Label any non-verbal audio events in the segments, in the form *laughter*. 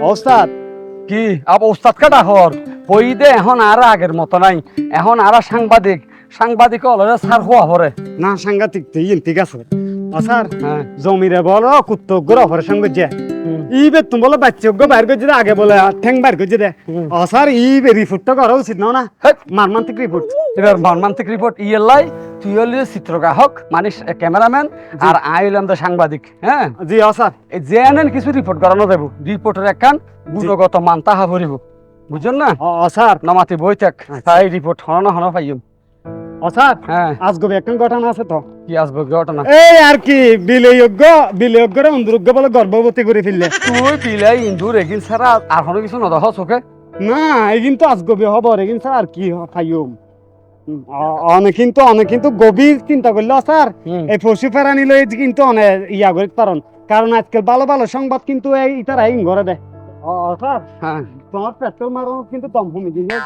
ওস্তাদ? কি? আব ওস্তাদ কাটা হর? হই দে এখন আর আগের মতো নাই। এখন আর সাংবাদিক। সাংবাদিক অলরে সার হওয়া হরে না সাংবাদিক তুই ঠিক আছে। স্যার হ্যাঁ। জমিরে বলো কুত্তগ্র অপারেশন করছে ই বে তুমি বলো বাচ্চোগ্য বাইর করছে আগে বলে ঠ্যাং বাইর করছে দে ও স্যার ই রিপোর্টটা করা উচিত না। মারমান্তিক রিপোর্ট এবার মর্মান্তিক রিপোর্ট ইয়েলাই তুই হলি চিত্রগ্রাহক মানে ক্যামেরাম্যান আর আই হইলাম তো সাংবাদিক হ্যাঁ জি ও স্যার এই যে আনেন কিছু রিপোর্ট করানো দেব রিপোর্টের একখান গুণগত মান তাহা ভরিব বুঝছেন না ও স্যার নমাতি বই থাক তাই রিপোর্ট হন হন পাইম ও স্যার হ্যাঁ। আজ গবে একটা ঘটনা আছে তো? কি আসবে ঘটনা এই আর কি বিনিয়োগ্য বিনিয়োগরে অন্দরোগ্য বলে গর্ভবতী করে ফেললে। তুই বিলাই ইন্দুর এগিন ছাড়া আর কোনো কিছু নদহ চোখে? না এই কিন্তু আজ হব কিন্তু স্যার আর কি পাইম অনেক কিন্তু অনেক কিন্তু গভীর চিন্তা করলে স্যার। এই পশু প্রাণী লই কিন্তু অনেক ইয়া করি পারন কারণ আজকাল ভালো ভালো সংবাদ কিন্তু এই ইতারা এই ঘরে দেয়। স্যার হ্যাঁ। তোমার পেট্রোল মারানো কিন্তু দম কমে দিছে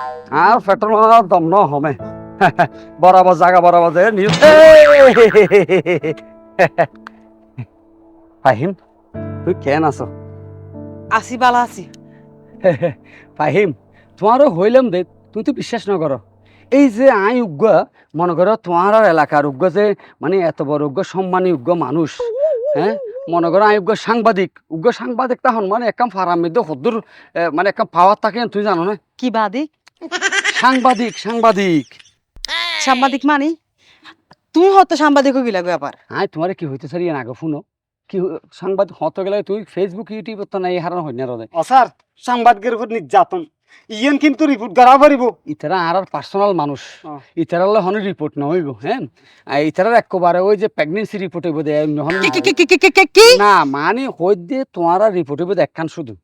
আর পেট্রোল মারার দম ন হমে *laughs* বরাবর জায়গা বরাবর ফাহিম তুই কেন আছো? আসি বালা আসি। *laughs* ফাহিম তোমারও হইলাম দে তুই তো বিশ্বাস ন করো। এই যে আই উগ্র মনে করো তোমার আর এলাকার উগ্র যে মানে এত বড় উগ্র সম্মানী উগ্র মানুষ হ্যাঁ? মনে করো উগ্র সাংবাদিক উগ্র সাংবাদিক তখন মানে একাম ফারাম মধ্যে হদ্দুর মানে একদম পাওয়ার থাকে তুই জানো না? কি বাদি সাংবাদিক সাংবাদিক। সাংবাদিক মানি? তুমি হতো সাংবাদিক গিলা গো আবার? আই তোমার কি হইতে সারি আগে শুনো। কি সাংবাদিক হত গেলে তুই ফেসবুক ইউটিউব তো নাই হারানো হই না রদে। ও স্যার সাংবাদিকের উপর নির্যাতন। ইয়েন কিন্তু রিপোর্ট করা পারিব ইতারা আর পার্সোনাল মানুষ। ও। ইতারালে হন রিপোর্ট নহইব হ্যাঁ? আর ইতারার একবারে ওই যে প্রেগনেন্সি রিপোর্ট হইব দে নহন কি কি কি কি কি কি কি? না মানে হই দিয়ে তোমার রিপোর্ট হইব একখান শুধু।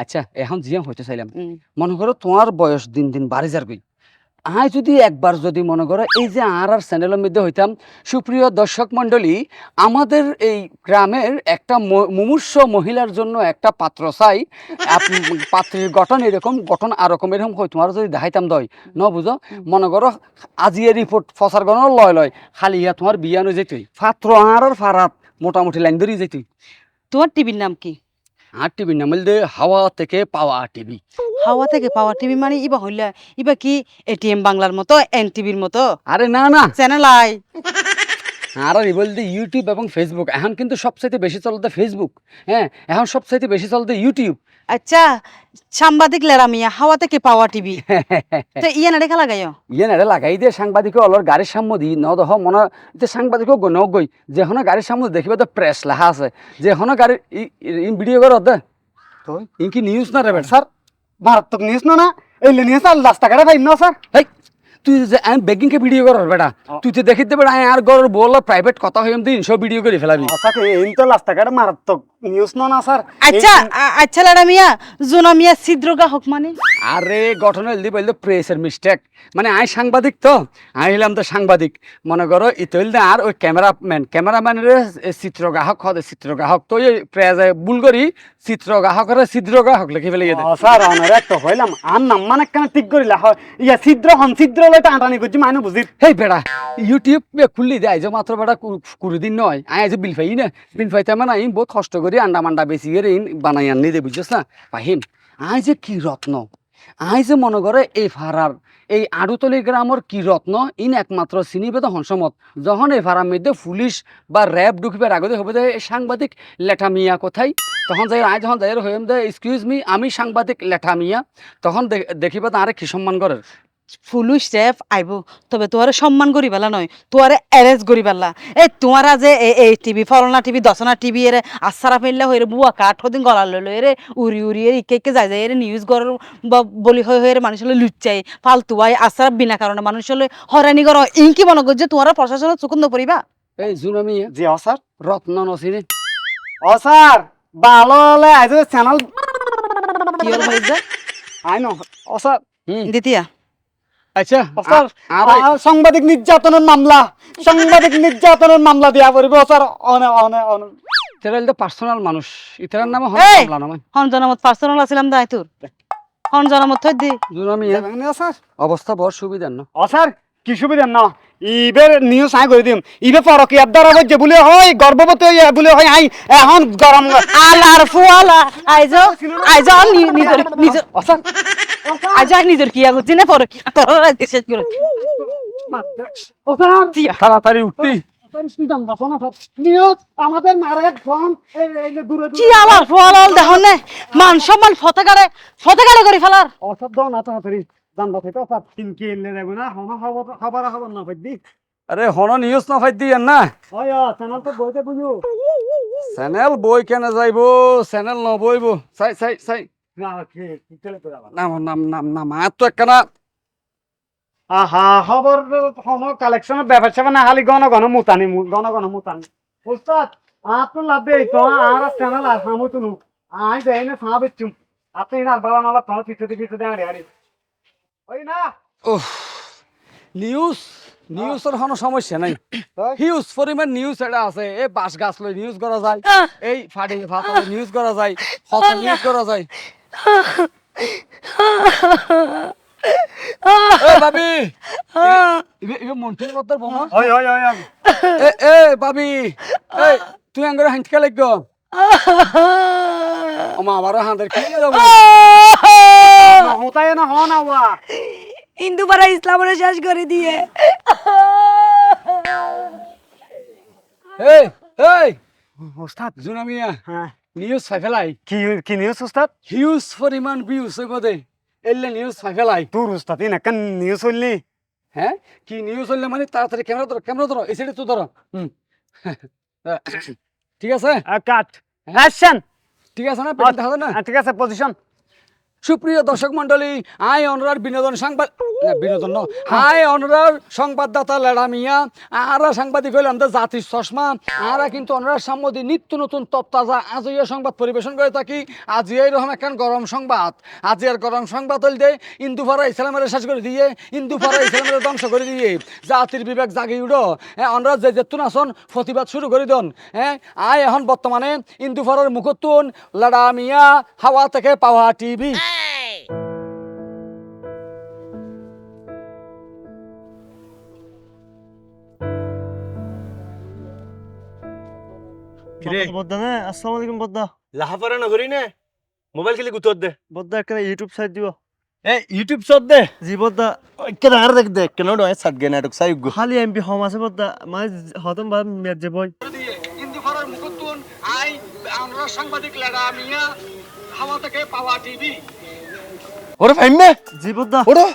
আচ্ছা এখন জিয়াম হইতে চাইলাম। মনে করো তোমার বয়স দিন দিন বাড়ি যার গই আই যদি একবার যদি মনে করো, এই যে আর আর চ্যানেলের মধ্যে হইতাম, সুপ্রিয় দর্শক মণ্ডলী, আমাদের এই গ্রামের একটা মুমূর্ষ মহিলার জন্য একটা পাত্র চাই। পাত্রের গঠন এরকম, গঠন আর রকম এরকম হয়। তোমার যদি দেখাইতাম দই, ন বুঝো? মনে করো আজি এ রিপোর্ট ফসার গণ লয় লয়, খালি ইয়া তোমার বিয়ানো যেতই পাত্র আর আর ফারাত, মোটামুটি লাইন ধরেই যেতই তোমার টিভির নাম কি? আর টিভি নামিল দে হাওয়া থেকে পাওয়া টিভি হাওয়া থেকে পাওয়া টিভি মানে ইবা হইলা ইবা কি এটিএম বাংলার মতো এন টিভির মতো? আরে না না। Channel I. আর আমি বলতে ইউটিউব এবং ফেসবুক এখন কিন্তু সবচাইতে বেশি চলতে ফেসবুক হ্যাঁ এখন সবচাইতে বেশি চলতে ইউটিউব আচ্ছা সাংবাদিক লেরামিয়া হাওয়া থেকে পাওয়া টিভি। *laughs* তো ইয়ে নাড়ে খেলা গাইও? ইয়ে নাড়ে লাগাই দিয়ে সাংবাদিক অলর গাড়ির সামনে দি ন দহ মনে যে সাংবাদিক গৈ ন গই। যে হন গাড়ির সামনে দেখিবা তো প্রেস লেখা আছে। যে হন গাড়ি ভিডিও করত দে। তুই? ইনকি নিউজ না রে বেটা। স্যার মারাত্মক নিউজ না না? এই নিউজ আর রাস্তাঘাটে ভাই না স্যার তুই যে আমি বেগিং কে ভিডিও কর বেটা তুই তো দেখি দে বেটা আর গর বল প্রাইভেট কথা হইম দিন সব ভিডিও করে ফেলাবি। আচ্ছা এই তো রাস্তাঘাটে মারাত্মক। নিউজ না না স্যার আচ্ছা লাডা মিয়া জোনা মিয়া সিদ্রগা হোক মানে। আরে গঠন হইলি বললে প্রেসের মিস্টেক মানে আই সাংবাদিক তো আই হইলাম তো সাংবাদিক। মনে করো ইতইল দে আর ওই ক্যামেরাম্যান। ক্যামেরাম্যানের চিত্রগ্রাহক হদে চিত্রগ্রাহক। তো ওই প্রেস ভুল করি চিত্রগ্রাহকের ছিদ্রগ্রাহক লিখে ফেলে গেছে। স্যার অনার একটা হইলাম। আর নাম মানে কেন ঠিক করিলা হয় ইয়া ছিদ্র হন ছিদ্র লই টানাটানি করছি মাইনে বুঝি। হেই বেড়া ইউটিউব খুললি দেয় যে মাত্র বেড়া কুড়ি দিন নয়। আই আজ বিল পাই না। বিল পাইতে মানে আমি বহুত কষ্ট করি আন্ডা মান্ডা বেশি করে বানাই আনি দে বুঝছিস না? পাহিম আই যে কি রত্ন। আই যে মনে করে এই ফারার এই আড়ুতলি গ্রামের কি রত্ন ইন একমাত্র চিনিবেদ হনসমত। যখন এই ফারার মধ্যে পুলিশ বা র্যাব ঢুকিবার আগতে হবে এই সাংবাদিক লেঠা মিয়া কোথায়? তখন যাই আয় যখন যাই হইম দে এক্সকিউজ মি আমি সাংবাদিক লেঠা মিয়া। তখন দেখিবা দেখিবে আরে কি সম্মান করে পুলিশ রেফ আইব। তবে তোয়ারে সম্মান করি পেলা নয় তোয়ারে অ্যারেস্ট করি পেলা এই তোমারা যে এ- এই টিভি ফলনা টিভি দশনা টিভি এরে আসারা ফেললে হয়ে বুয়া কাঠ হদিন গলা লইলো এরে উড়ি উড়ি এর ইকে ইকে যায় যায় এরে নিউজ গর বলি হয়ে হয়ে মানুষ হলে লুচ্চাই ফালতু আই আসারা বিনা কারণে মানুষ হলে হরানি কর। ইনকি মনে করছে তোমারা প্রশাসনের চুকুন পড়িবা এই জুন আমি জি ও স্যার। রত্ন নসিনে ও স্যার ভালো হলে আজ চ্যানেল কি হয়ে যায় আই ন। হুম দ্বিতীয়া আচ্ছা সাংবাদিক নির্যাতনের মামলা সাংবাদিক নির্যাতনের মামলা দিয়া পড়িব স্যার অনে অনে অনে। তেরা তো পার্সোনাল মানুষ। ইতার নামে! হন নামে। হন জনমত পার্সোনাল আছিলাম দায় তোর হন জনমত থই দি। জুন আমি ও স্যার অবস্থা বড় সুবিধার না। ও স্যার কি সুবিধা না? ইবের নিউজ আই করে দিম। ইবে পরকিয়ার দ্বারা বলছে বলে হয় গর্ভবতী হইয়া বলে হয় আই এখন গরম আলার ফুয়ালা। আইজ আইজ নিজের নিজের আইজ আর নিজের কিয়া করছি না পরে কি তোর শেষ করে। দিয়া। তাড়াতাড়ি উঠতি। নিউজ আমাদের মারা ফোন এই যে দূরে কি আলার ফুয়ালা দেখো নে। মান সম্মান ফতেকারে ফতেকারে করে ফেলার। অসব না তাড়াতাড়ি। জানবা থেকে সব তিন কি এলে দেবো না হনা খবর খবর না পাইদি আরে হন নিউজ না ফাই দিয়েন না। হয় চ্যানেল তো বইতে বুঝু চ্যানেল বই কেন যাইব চ্যানেল ন বইব চাই চাই চাই। না যাবা নাম নাম নাম নাম আর তো একখানা। আহা, খবর হন কালেকশনের ব্যাপার সেবা না, খালি গণ গণ মুতানি গণ গণ মুতানি। উস্তাদ আর তো লাভ দেই তো, আর চ্যানেল আর হামু তুনু। আই দেই না সাবে চুম। আপনি না, বাবা নালা তো পিছতে পিছতে আরে আরে না ওহ নিউজ নিউজের কোনো সমস্যা নাই। হিউজ পরিমাণ নিউজ এটা আছে। এই বাঁশ গাছ লই নিউজ করা যায়। এই ফাটি ফাটা নিউজ করা যায়। হত নিউজ করা যায়। মন্ত্রী ওই। এ এ ভাবি এই তুই আঙ্গুরে হাঁটকে লাগো আমা আবার হাঁদের কি যাব না হতায় না হন আওয়া হিন্দু পাড়া ইসলামের শেষ করে দিয়ে। এই এই উস্তাদ জুনামিয়া হ্যাঁ নিউজ ফাইফেলাই কি কি নিউজ উস্তাদ হিউজ পরিমাণ ভিউজ হইবদে এলে নিউজ ফাইফেলাই তোর উস্তাদ ইন একটা নিউজ হইলি হ্যাঁ কি নিউজ হইলে মানে তাড়াতাড়ি ক্যামেরা ধরো ক্যামেরা ধরো এই সাইডে তো ধরো হুম ঠিক আছে? কাট অ্যাকশন ঠিক আছে না? ঠিক আছে পজিশন সুপ্রিয় দর্শক মন্ডলী আই অনরার বিনোদন সংবাদ বিনোদন ন হাই অনরার সংবাদদাতা লেডা মিয়া, আরা সাংবাদিক হইলাম তো জাতির চশমা। আরা কিন্তু অনরার সাম্মতি নিত্য নতুন তত্তাজা আজইয়া সংবাদ পরিবেশন করে থাকি। আজি এইরকম একখান গরম সংবাদ। আজি আর গরম সংবাদ হইল দে ইন্দুফারা ইসলামের শেষ করে দিয়ে, ইন্দুফারা ইসলামের ধ্বংস করে দিয়ে, জাতির বিবেক জাগি উড়ো হ্যাঁ অনরা যে যেতুন আসন, প্রতিবাদ শুরু করে দন। হ্যাঁ আয় এখন বর্তমানে ইন্দুফারার মুখতুন লাডা মিয়া হাওয়া থেকে পাওয়া টিভি। বদ্দা না আসসালামু আলাইকুম বদ্দা। লাহাপারা নগরী নে? মোবাইল খেলি গুতর দে। বদ্দা একটা ইউটিউব সাইট দিব। এ ইউটিউব দে? জি বদ্দা। কেন আর দেখ দেখ কেন ডয় সাত গে নাটক সাই গো। খালি এমপি হম আছে বদ্দা মানে হতম বা মেয়াদ যে বই। ইন্দুফারার মুখতুন আই আমরা সাংবাদিক লাডা মিয়া হাওয়া থেকে পাওয়া টিভি ওরে ফাইমে জি বদ্দা। ওরে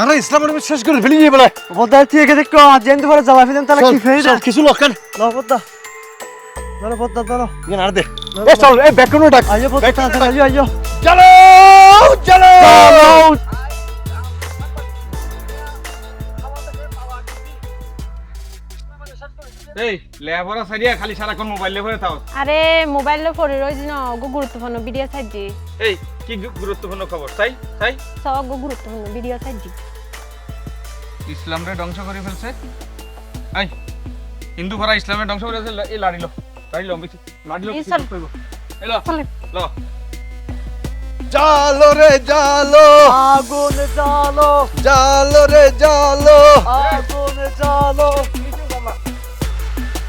আরে ইসলামের শেষ করে ফেলি বলে বদ্দা ঠিক আছে দেখো আজ যেন তোমার জ্বালা ফিদেন তাহলে কি কিছু লক্ষণ দে। এ চল এ ব্যাকগ্রাউন্ড ডাক আইও বদ্দা তাড়াতাড়ি আইও আইও চলো চলো। এই লেখাপড়া সারিয়া খালি সারাক্ষণ মোবাইলে ভরে থাও আরে মোবাইলে পড়ে রয়েছে না গো গুরুত্বপূর্ণ ভিডিও সাইজি এই কি গুরুত্বপূর্ণ খবর? তাই তাই সব গো গুরুত্বপূর্ণ ভিডিও সাইজি ইসলামরে ধ্বংস করে ফেলছে। এই হিন্দু ভরা ইসলামের ধ্বংস করে ফেলছে। এই চলেন। ল। জালো রে জালো। আগুন জ্বালো জালো রে জালো। আগুন জ্বালো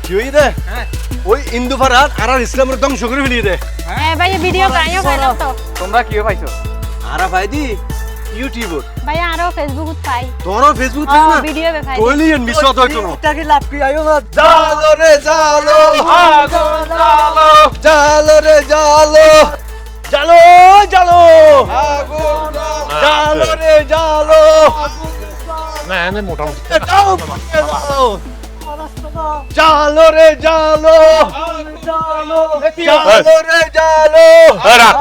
কি হই দে হ্যাঁ। ওই ইন্দু ফারাত আর আর ইসলামের ধ্বংস করে ফেলি দে। হ্যাঁ ভাই ভিডিও বানাইও ভাইরাল তো। তোমরা কি পাইছো? আর ভাই দি ইউটিউবর ভাই আরও ফেসবুক পাই। তোর ফেসবুক থেকে না? ভিডিও বে ভাই কইলি এন মিস হতো হইতো না এটা কি লাভ কি? আইও না জালো রে জালো। আগুন জ্বালো জালো রে জালো। জালো জালো। জালো রে জালো। না এনে মোটামুটি জালো জালো রে জালো। জালো রে জালো। এই রাখ।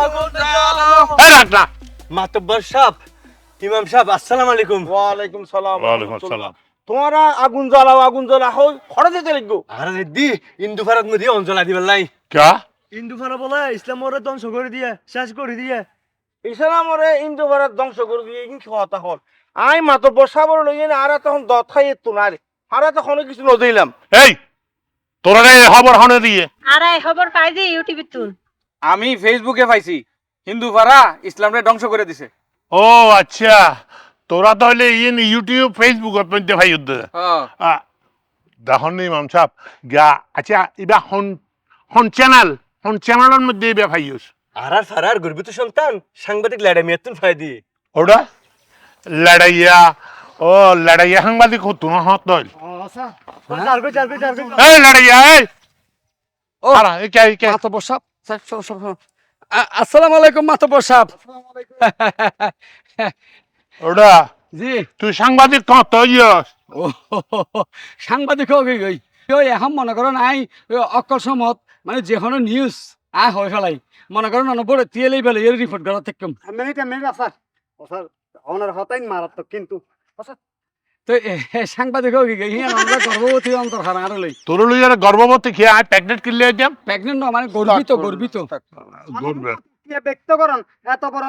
না মাতব্বর সাহেব ইমাম সাহেব আসসালামু আলাইকুম। ওয়ালাইকুম সালাম ওয়ালাইকুম আসসালাম। তোমরা আগুন জ্বালাও আগুন জ্বালা হই খড়ে লাগবো আরে দি ইন্দু ফারাত মধ্যে অঞ্চল আদিবার লাই। क्या হিন্দু ফারা বলে ইসলাম ওরে ধ্বংস করে দিয়ে শেষ করে দিয়ে। ইসলামরে ইন্দু ভারত ধ্বংস করে দিয়ে কি কথা হল? আই মাত্র বসাবর লইয়ে না আর তখন দত খাই তো না রে। আর তখন কিছু নদিলাম। এই তোরা রে খবর হনে দিয়ে। আরে খবর পাই যে ইউটিউবে তুন আমি ফেসবুকে পাইছি হিন্দু ভাড়া ইসলামরে ধ্বংস করে দিছে। ও আচ্ছা। তোরা তাহলে ইয়ে ইউটিউব ফেসবুক মধ্যে ভাই উদ্দে। হ্যাঁ। দেখুন ইমাম সাহেব। গা আচ্ছা এবার হন হন চ্যানেল হন চ্যানেলের মধ্যে এবার ভাইস আর আর ফারার গর্বিত সন্তান সাংবাদিক ল্যাডা মিয়াতুন ফাই দিয়ে। ওটা লড়াইয়া ও লড়াইয়া সাংবাদিক হতো না হত দল। চালবে এই লড়াইয়া এই! ও আরা এই কে কে? মাতবর সাহেব স্যার, শোনো, শোনো, শোনো। আ- আসসালামু আলাইকুম মাতবর সাহেব। ওটা জি। তুই সাংবাদিক কত ইয়স ও সাংবাদিক এখন মনে করো নাই অকল সমত মানে যে কোনো নিউজ আয় হয় ফেলাই। মনে করো ননবরে তিয়েলেই ফেলে এর রিপোর্ট করা থাকতাম মিনিট মিনিট স্যার ও স্যার ওনার হতাই মারাত্মক কিন্তু তো সাংবাদিক হোক আমরা গর্ভবতী অন্তর লই তোর গর্ভবতী কিনলে মানে গর্বিত গর্বিত ব্যক্ত করন এত বড়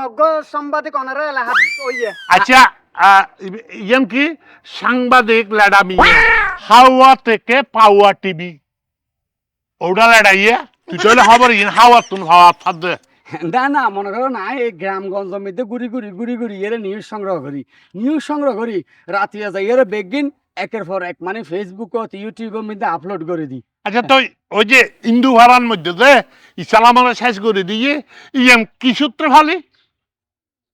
সাংবাদিক ওইয়ে আচ্ছা ইয়াম কি? সাংবাদিক লেডামি। হাওয়া থেকে পাওয়া টিভি। ওটা লেডাইয়া তুই তাহলে খবর ইন হাওয়া তুন হাওয়া থাকবে *laughs* না না মনে করো না এই গ্রামগঞ্জের মধ্যে ঘুরি ঘুরি ঘুরি ঘুরি এর নিউজ সংগ্রহ করি। নিউজ সংগ্রহ করি রাতিয়া যাই এর বেগিন একের পর এক মানে ফেসবুকত ইউটিউবের মধ্যে আপলোড করে দিই। আচ্ছা তো ওই যে ইন্দু ভাড়ার মধ্যে যে ইসলামের শেষ করে দিয়ে ইয়াম কি সূত্রে ভালি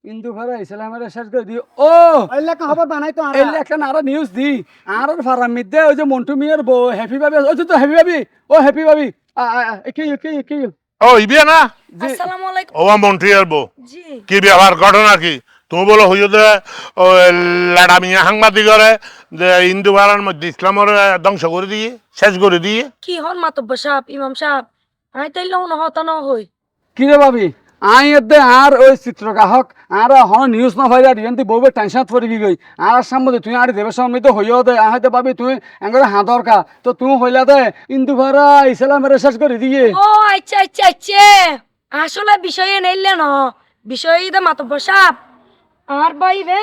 হিন্দু ভাড়া ইসলামের শেষ করে দিই। ও! লেখা খবর বানাই তো এই লেখা আরও নিউজ দি আর ফারাম মধ্যে ওই যে মন্টু মিয়ার বউ হ্যাপি ভাবি ওই তো হ্যাপি ভাবি ও হ্যাপি ভাবি কি কি কি? ও ইবে না? আসসালামু আলাইকুম। ও মন্ত্রী আর বউ। জি। কি ব্যাপার ঘটনা কি? তুমি বলো হইও যে ও লাডামিয়া সাংবাদিকরে যে হিন্দু ভাড়ার মধ্যে ইসলামের ধ্বংস করে দিয়ে শেষ করে দিয়ে। কি হন মাতব্য সাহেব ইমাম সাহেব? আই তাইলে উন হতা হই। কি রে ভাবি? আই এতে আর ওই চিত্রগ্রাহক আর হন নিউজ না ভাই আর ইয়ান্তি বউবে টেনশন পড়ি গই আর সামনে তুই আর দেবের সামনে তো হইও দে আহতে ভাবি তুই এঙ্গরে হাঁদর কা তো তুই হইলা দে ইন্দু ভাড়া ইসলামের শেষ করে দিয়ে ও আচ্ছা আচ্ছা আচ্ছা। আসলে বিষয়ে নেইলে ন বিষয় দে মাতব্বর সাহেব আর ভাই বে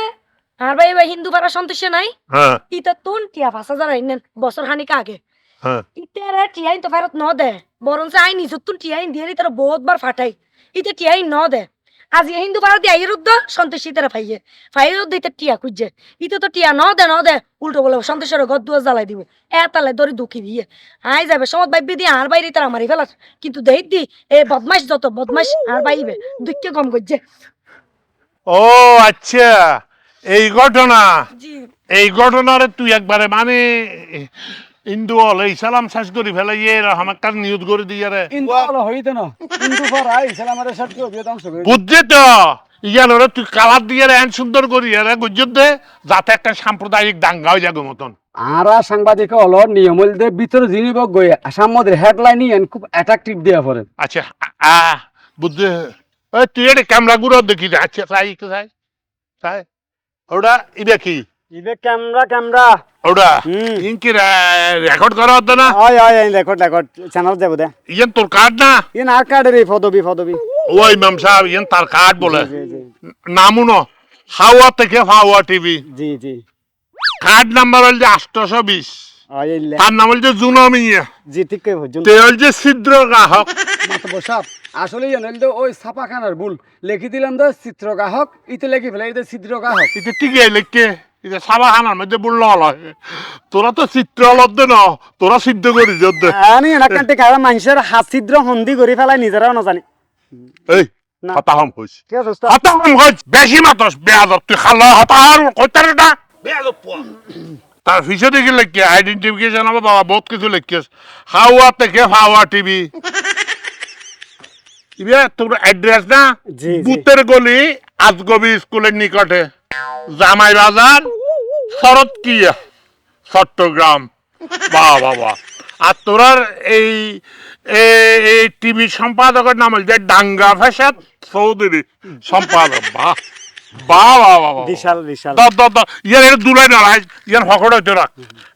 আর ভাই বে হিন্দু পাড়া সন্তুষ্ট নাই? হ্যাঁ। ইতা তুন টিয়া পাঁচ হাজার আইনেন বছর খানিক আগে। হ্যাঁ। ইতারে টিয়াইন তো ফেরত ন দে বরং আই নিজত তুন টিয়াইন দিয়ে তারা বহুত বার ফাটাই। ইতে টিয়াইন ন দে আজ হিন্দু পাড়া দিয়ে আইরুদ্দ সন্তোষী তারা ফাইয়ে। ফাইয়ের উদ্দ ইতে টিয়া খুঁজছে। ইতে তো টিয়া ন দে ন দে উল্টো বলে সন্তোষের ঘর জ্বালাই দিব। এতালে দরি দুঃখী দিয়ে। আই যাবে সমত বাইবি দিয়ে আর বাইরে তারা মারি ফেলাস কিন্তু দেখ দি এ বদমাস যত বদমাস আর বাইবে দুঃখে কম করছে। ও আচ্ছা। এই ঘটনা। এই ঘটনারে তুই একবারে মানে হিন্দু হলে ইসলাম শেষ করে ফেলে ইয়ে এরকম একটা নিউজ করে দিয়ে রে। ভালো হইতে না। হিন্দু ভাড়া ইসলামের শেষ করে দিয়ে ধ্বংস করে। তো? ইয়ান ওরা তুই কালার দিয়ে রে সুন্দর করি রে গুজর দে? যাতে একটা সাম্প্রদায়িক দাঙ্গা হয়ে যাবে মতন। আর সাংবাদিক হলো নিয়ম হইলে ভিতরে জিনিস গই সামনের হেডলাইন ইয়ান খুব অ্যাট্রাকটিভ দেওয়া পড়ে। আচ্ছা আ বুঝছি ওই তুই এটা ক্যামেরা গুলো দেখি। আচ্ছা তাই তাই ওটা ইবে কি? ইবে ক্যামেরা ক্যামেরা। ওটা হুম। ইন রেকর্ড করা হতো না? ওই ওই রেকর্ড রেকর্ড চ্যানেল দেবো দে। ইয়ান তোর কার্ড না? ইন আর কার্ডের এই পদবি পদবি। ওই ম্যাম সাহেব ইয়ান তার কার্ড বলে। জি জি ন হাওয়া থেকে হাওয়া টিভি। জি জি। কার্ড নাম্বার হল যে আটশো বিশ। তার নাম হল যে জুনমিয়া জি ঠিক কই বুঝুন তে হল যে ছিদ্র গ্রাহক মাত্র বসাব আসলে জানেন তো ওই ছাপাখানার ভুল। লিখি দিলাম তো চিত্র গ্রাহক ইতে লিখি ফেলে এটা ছিদ্র গ্রাহক এটা ঠিক লেখকে এটা মধ্যে বলল হয় তোরা তো চিত্র অলব্ধ ন তোরা সিদ্ধ করি যদ্দে আমি এনাকান্তে কারণ মানুষের হাসিদ্র হন্দি করে ফেলাই নিজেরাও না। জানি এই। হতাহম হইস? হতাহম হইস বেশি মাতস বেয়াদব তুই খাল্লা হতাহম কইতার না বেয়াদব তার ফিসে দেখে লেখকে আইডেন্টিফিকেশন আমার বাবা বহুত কিছু লেখিস হাওয়া থেকে হাওয়া টিভি। তোর অ্যাড্রেস না। বুতের গলি আজগবি স্কুলের নিকটে। জামাই বাজার শরৎ কিয়া চট্টগ্রাম। বাহ বাবা। আর তোরার এই এই টিভি সম্পাদকের নাম হচ্ছে ডাঙ্গা ফেসাদ চৌধুরী। সম্পাদক বাহ বাহ বাহ বাহ বাহ বিশাল বিশাল। দ দ দ। ইয়ার এটা দুলাই না রাখ ইয়ার হকড় হইতে রাখ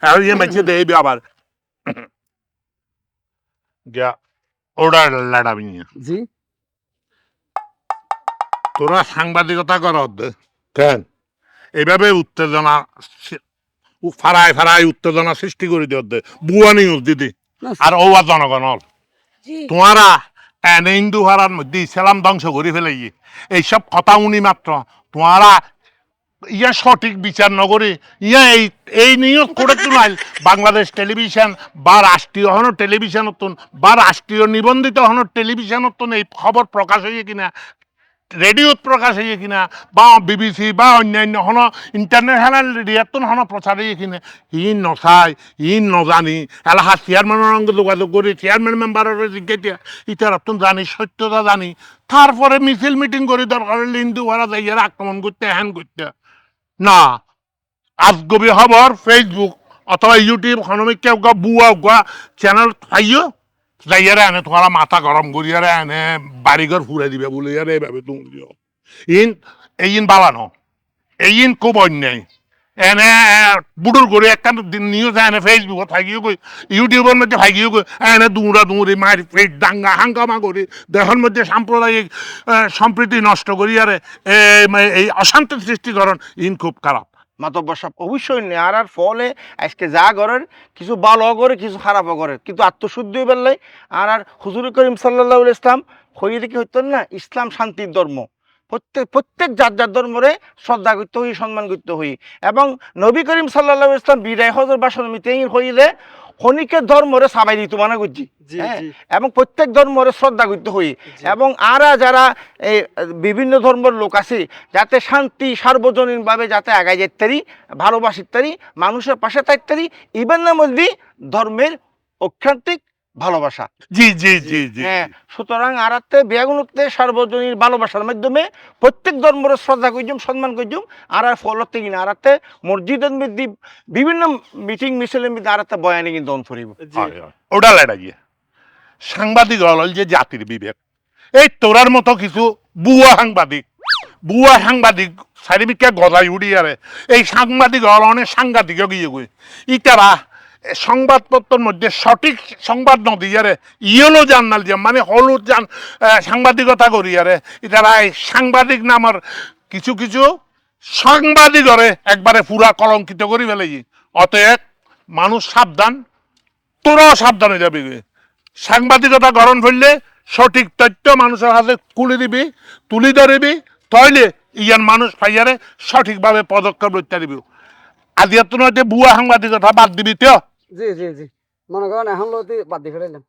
আর ইয়ে মেছে দেবি আবার। গিয়া ওটা লাড়াবি জি। তোরা সাংবাদিকতা কর কেন? এইভাবে উত্তেজনা ফারায় ফারায় উত্তেজনা সৃষ্টি করে দিও বুয়া নিউজ দিদি আর ও আর জনগণর জি। তোমারা এনে হিন্দু হারার মধ্যে ইসলাম ধ্বংস করে ফেলাই এইসব কথা উনি মাত্র। তোমারা ইয়া সঠিক বিচার নগরে ইয়া এই এই নিয়োগ করে তুলাইল বাংলাদেশ টেলিভিশন বা রাষ্ট্রীয় হন টেলিভিশন বা রাষ্ট্রীয় নিবন্ধিত হন টেলিভিশন এই খবর প্রকাশ হয়ে কিনা রেডিওত প্রকাশ হয়ে কিনা, বা বিবিসি, বা অন্যান্য হন, ইন্টারন্যাশনাল রেডিয়াতন হন প্রচার হয়ে কিনা, ই নচাই, ই নজানি এলাকা চেয়ারম্যানের সঙ্গে যোগাযোগ করি চেয়ারম্যান মেম্বারের জিজ্ঞাসা ইটার অত্যন্ত জানি, সত্যতা জানি তারপরে মিছিল মিটিং করে দরকার হিন্দু ভাড়া যাই আক্রমণ করতে হ্যান করতে। না আজগবি খবর ফেসবুক অথবা ইউটিউব গা বুয়া গুয়া চ্যানেল পাইও যাইয়ারে আনে তোমার মাথা গরম করিয়ারে আনে বাড়িঘর ফুরে দিবে বলে ইয়ারে এভাবে তুমি দিও ইন এই ইন বালানো এই ইন খুব অন্যায়। এনে বুড়োর করে একটা নিউজ এনে ফেসবুকত থাকিও কই ইউটিউবের মধ্যে থাকিও কই এনে দৌড়া দৌড়ি মারি ফেট দাঙ্গা হাঙ্গামা করি দেশের মধ্যে সাম্প্রদায়িক সম্প্রীতি নষ্ট করিয়ারে এই মা- এই অশান্তি সৃষ্টিকরণ ইন খুব খারাপ মাতব্বর সাহেব অবশ্যই আর ফলে আজকে যা করেন, কিছু ভালো করে, কিছু খারাপও করে কিন্তু আত্মশুদ্ধি বেললাই আর আর হুজুর করিম সাল্লাহ ইসলাম হইলে কি হইতেন না, ইসলাম শান্তির ধর্ম। প্রত্যেক প্রত্যেক যার যার ধর্মরে শ্রদ্ধা করতে হই সম্মান করতে হই এবং নবী করিম সাল্লাহ ইসলাম বিদায় হজর বা হইলে খনিকের ধর্মরে সাবাই দিত মানে করছি এবং প্রত্যেক ধর্মরে শ্রদ্ধা করতে হই এবং আরা যারা এই বিভিন্ন ধর্মের লোক আছে যাতে শান্তি সার্বজনীনভাবে যাতে আগাই যেতে পারি ভালোবাসিতে পারি মানুষের পাশে থাকতে পারি ইভেনের মধ্যে ধর্মের অক্ষান্তিক ভালোবাসা। জি জি জি জি হ্যাঁ সুতরাং আরাতে বেগুনতে সার্বজনীন ভালোবাসার মাধ্যমে প্রত্যেক ধর্মের শ্রদ্ধা করছুম সম্মান করছুম আর আর ফলতে কিনা আরাতে মসজিদের মধ্যে বিভিন্ন মিটিং মিছিলের মধ্যে আরাতে বয়ানি কিন্তু অন হয়। ওটা লেটা গিয়ে। সাংবাদিক হল যে জাতির বিবেক। এই তোরার মতো কিছু বুয়া সাংবাদিক বুয়া সাংবাদিক চারিদিকে গজাই উড়িয়ারে। এই সাংবাদিক হল অনেক সাংঘাতিক গিয়ে গই ইতারা সংবাদপত্রের মধ্যে সঠিক সংবাদ নদিয়ারে ইয়েলো জার্নাল যে মানে হলুদ জান সাংবাদিকতা করিয়ারে ইতারা এই সাংবাদিক নামের কিছু কিছু সাংবাদিকরে একবারে পুরা কলঙ্কিত করি ফেলেছি। অতএব মানুষ সাবধান, তোরাও সাবধান হয়ে যাবি সাংবাদিকতা গরম ফেললে সঠিক তথ্য মানুষের হাতে তুলে দিবি, তুলি ধরিবি, তাইলে ইয়ান মানুষ পাইয়ারে সঠিকভাবে পদক্ষেপ লইতে দিবি আজি তো নয় বুয়া সাংবাদিকতা বাদ দিবি, তো। জি জি জি। মনে করেন এখন লোক বাদ দিয়ে ফেলাইলাম।